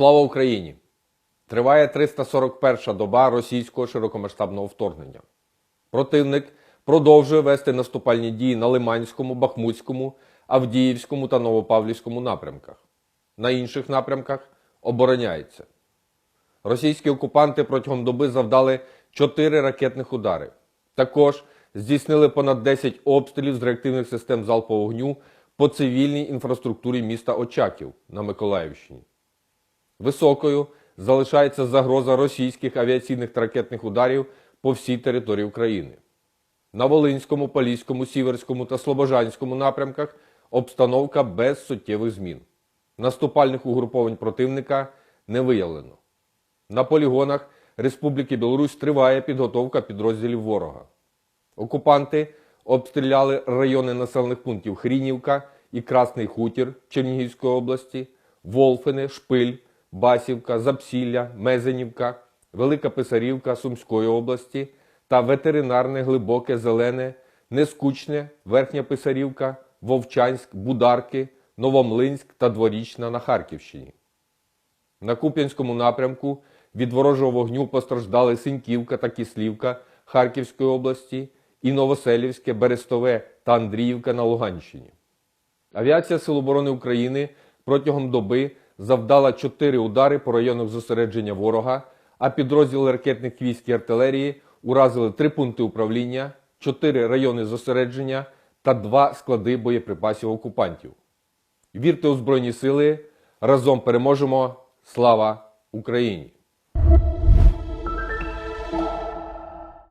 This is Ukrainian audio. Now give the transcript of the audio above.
Слава Україні! Триває 341 доба російського широкомасштабного вторгнення. Противник продовжує вести наступальні дії на Лиманському, Бахмутському, Авдіївському та Новопавлівському напрямках. На інших напрямках обороняється. Російські окупанти протягом доби завдали 4 ракетних удари. Також здійснили понад 10 обстрілів з реактивних систем залпового вогню по цивільній інфраструктурі міста Очаків на Миколаївщині. Високою залишається загроза російських авіаційних та ракетних ударів по всій території України. На Волинському, Поліському, Сіверському та Слобожанському напрямках обстановка без суттєвих змін. Наступальних угруповань противника не виявлено. На полігонах Республіки Білорусь триває підготовка підрозділів ворога. Окупанти обстріляли райони населених пунктів Хрінівка і Красний Хутір Чернігівської області, Волфини, Шпиль, Басівка, Запсілля, Мезенівка, Велика Писарівка Сумської області та ветеринарне глибоке зелене, Нескучне, Верхня Писарівка, Вовчанськ, Бударки, Новомлинськ та Дворічна на Харківщині. На Куп'янському напрямку від ворожого вогню постраждали Синьківка та Кислівка Харківської області і Новоселівське, Берестове та Андріївка на Луганщині. Авіація Сил оборони України протягом доби завдала 4 удари по районах зосередження ворога, а підрозділи ракетних військ і артилерії уразили 3 пункти управління, 4 райони зосередження та 2 склади боєприпасів окупантів. Вірте у Збройні Сили! Разом переможемо! Слава Україні!